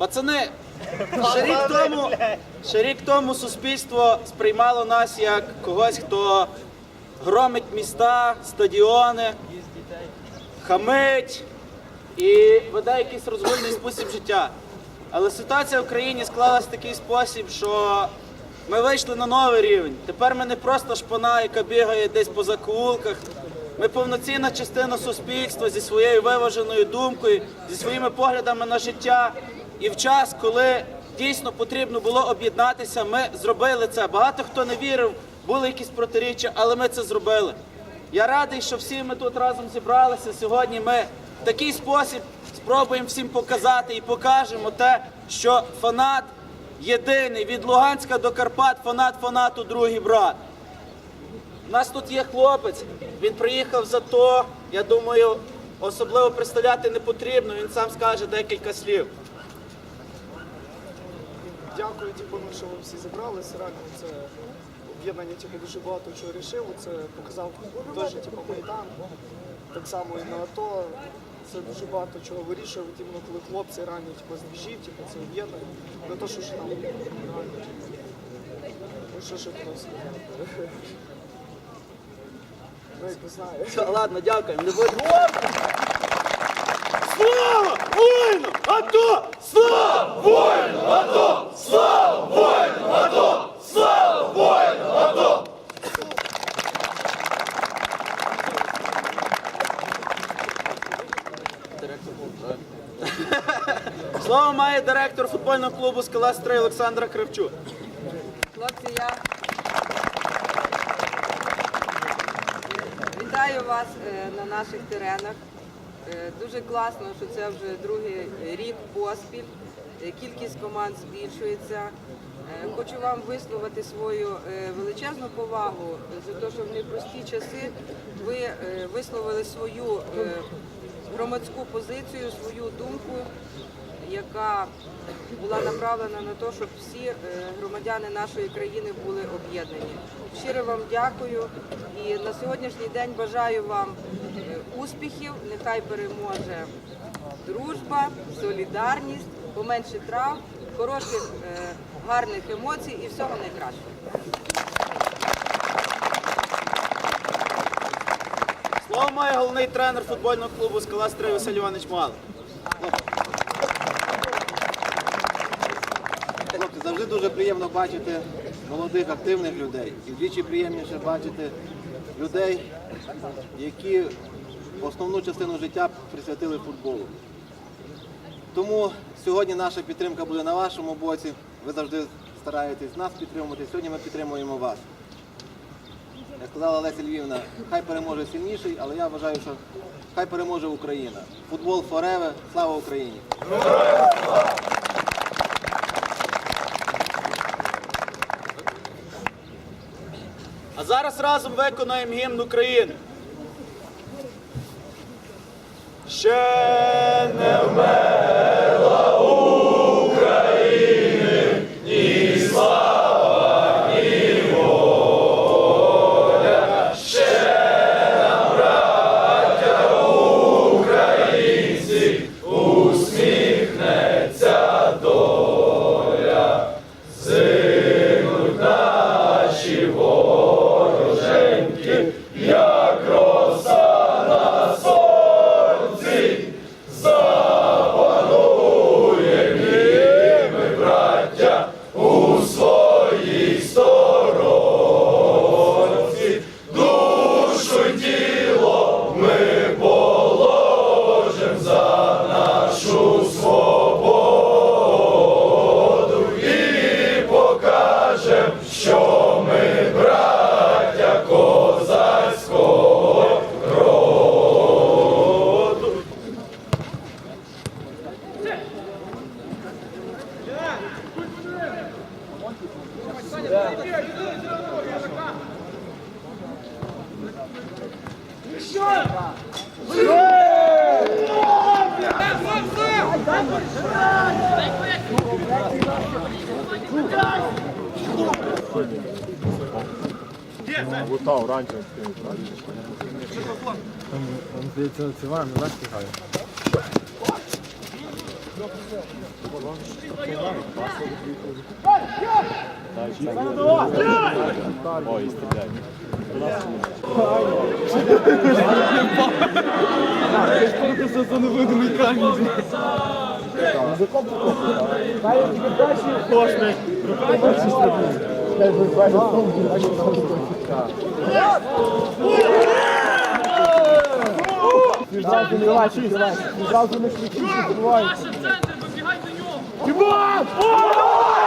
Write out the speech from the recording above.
Пацани, ще рік тому, ще рік тому суспільство сприймало нас як когось, хто громить міста, стадіони, хамить і веде якийсь розгульний спосіб життя. Але ситуація в країні склалась в такий спосіб, що ми вийшли на новий рівень. Тепер ми не просто шпана, яка бігає десь по закоулках. Ми повноцінна частина суспільства зі своєю виваженою думкою, зі своїми поглядами на життя. І в час, коли дійсно потрібно було об'єднатися, ми зробили це. Багато хто не вірив, були якісь протиріччя, але ми це зробили. Я радий, що всі ми тут разом зібралися. Сьогодні ми в такий спосіб спробуємо всім показати і покажемо те, що фанат єдиний від Луганська до Карпат, фанат фанату, другий брат. У нас тут є хлопець, він приїхав за то. Я думаю, особливо представляти не потрібно. Він сам скаже декілька слів. Дякую, типу, ну, що ви всі зібралися. Реально це об'єднання типу, дуже багато чого рішило. Це показав теж типу, Майдан. Так само і на АТО. Це дуже багато чого вирішує, іменно коли хлопці реально типу, з типу, це об'єднання. Не то, що ж там. Ну що ще просто. Ну, як знаєте. Все, ладно, дякуємо. Не будь. Слава воїну! АТО! Слава воїну! АТО! Слава воїну! АТО! Слава воїну! АТО! Слово має директор футбольного клубу «Скала Стрий» Олександра Кравчук. Хлопці, я вітаю вас е, на наших теренах. Е, Дуже класно, що це вже другий рік поспіль. Е, Кількість команд збільшується. Е, Хочу вам висловити свою величезну повагу за те, що в непрості часи ви висловили свою громадську позицію, свою думку яка була направлена на те, щоб всі громадяни нашої країни були об'єднані. Щиро вам дякую і на сьогоднішній день бажаю вам успіхів. Нехай переможе дружба, солідарність, поменше трав, хороших, е, гарних емоцій і всього найкращого. Слово має головний тренер футбольного клубу «Скала Стрий» Василь Іванович Малий. Хлопці, завжди дуже приємно бачити молодих, активних людей. І вдвічі приємніше бачити людей, які основну частину життя присвятили футболу. Тому сьогодні наша підтримка буде на вашому боці. Ви завжди стараєтесь нас підтримувати. Сьогодні ми підтримуємо вас. Як сказала Леся Львівна, хай переможе сильніший, але я вважаю, що хай переможе Україна. Футбол forever, слава Україні! А зараз разом виконаємо гімн України. Ще не вмерла Лутав раніше. Там, здається, це вам не так Ой, стріляй. Ти все це невидимий камінь. Кожний. Кожний. Зразу не кричіть, зразу не кричіть, відбувається. Вибігай до!